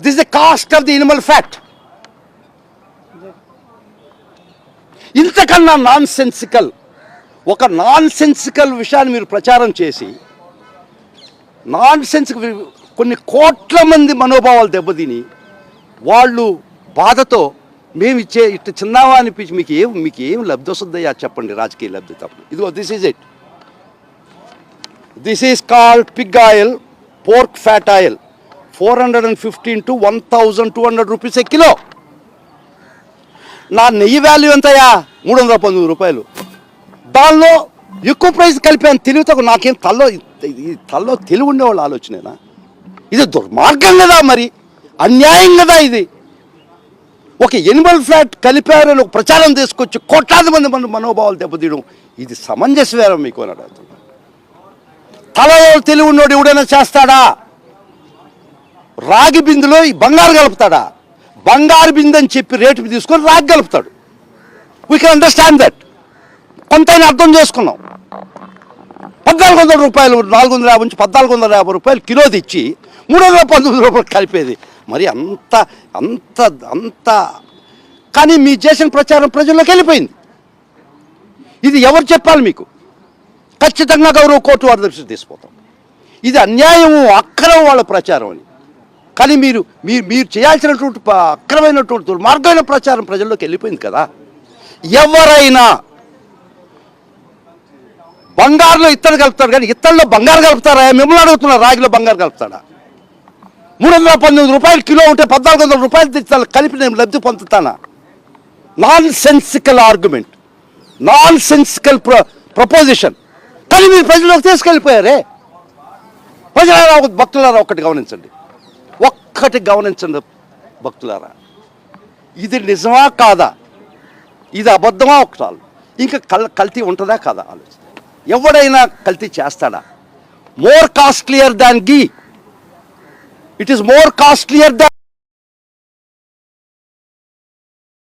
This the cost of the animal fat. ఇంతకన్నా nonsensical ఒక nonsensical విషయాన్ని మీరు ప్రచారం చేసి నాన్ సెన్సికల్ కొన్ని కోట్ల మంది మనోభావాలు దెబ్బతిని వాళ్ళు బాధతో మేము ఇచ్చే ఇట్లా చిన్నావా అనిపించి మీకు ఏం మీకు ఏం లబ్ధి వస్తుందయ్యా చెప్పండి రాజకీయ లబ్ధి తప్ప. ఇదిగో this is it this is called pig oil pork fat oil four hundred and fifteen to one thousand two hundred rupees a kilo? నా నెయ్యి వాల్యూ ఎంతయా మూడు వందల పంతొమ్మిది రూపాయలు. దానిలో ఎక్కువ ప్రైస్ కలిపాను. తెలివితో నాకేం తల్లో ఇది తల్లో తెలివి ఉండేవాళ్ళు ఆలోచనేనా? ఇది దుర్మార్గం కదా మరి. అన్యాయం కదా ఇది. ఒక ఎనిమల్ ఫ్లాట్ కలిపారని ఒక ప్రచారం తీసుకొచ్చి కోట్లాది మంది మన మనోభావాలు దెబ్బతీయడం. ఇది సమంజసమేరం మీకు అని అడుగుతున్నా. తలలో తెలివి ఉన్నోడు ఎవడైనా చేస్తాడా? రాగి బిందులో ఈ బంగారు కలుపుతాడా? బంగారు బిందు అని చెప్పి రేటు తీసుకొని రాగి కలుపుతాడు. వీ కెన్ అండర్స్టాండ్ దట్ కొంతైనా అర్థం చేసుకున్నాం. పద్నాలుగు వందల రూపాయలు నాలుగు వందల యాభై నుంచి పద్నాలుగు వందల యాభై రూపాయలు కిలో తెచ్చి మూడు వందల పంతొమ్మిది రూపాయలు కలిపేది. మరి అంత అంత అంత. కానీ మీ చేసిన ప్రచారం ప్రజల్లోకి వెళ్ళిపోయింది. ఇది ఎవరు చెప్పాలి మీకు? ఖచ్చితంగా గౌరవ కోర్టు వారి దృష్టి తీసుకుపోతాం. ఇది అన్యాయము అక్రమం వాళ్ళ ప్రచారం అని. కానీ మీరు మీరు మీరు చేయాల్సినటువంటి అక్రమైనటువంటి దుర్మార్గమైన ప్రచారం ప్రజల్లోకి వెళ్ళిపోయింది కదా. ఎవరైనా బంగారులో ఇత్తడి కలుపుతాడు కానీ ఇత్తడిలో బంగారు కలుపుతారా? మిమ్మల్ని అడుగుతున్నారు రాగిలో బంగారు కలుపుతాడా? మూడు వందల పంతొమ్మిది రూపాయలు కిలో ఉంటే పద్నాలుగు వందల రూపాయలు తెచ్చి కలిపి నేను లబ్ధి పొందుతానా? Nonsensical argument nonsensical ప్ర ప్రపోజిషన్ కానీ మీరు ప్రజల్లోకి తీసుకెళ్ళిపోయారే? ప్రజలారా ఒక భక్తులారా ఒకటి గమనించండి. ఒక్కటి గమనించండి భక్తులారా. ఇది నిజమా కాదా? ఇది అబద్ధమా ఒకటాలు ఇంకా కల్ కల్తీ ఉంటుందా కాదా? ఆలోచన ఎవడైనా కల్తీ చేస్తాడా? More costlier than ghee. It is more costlier than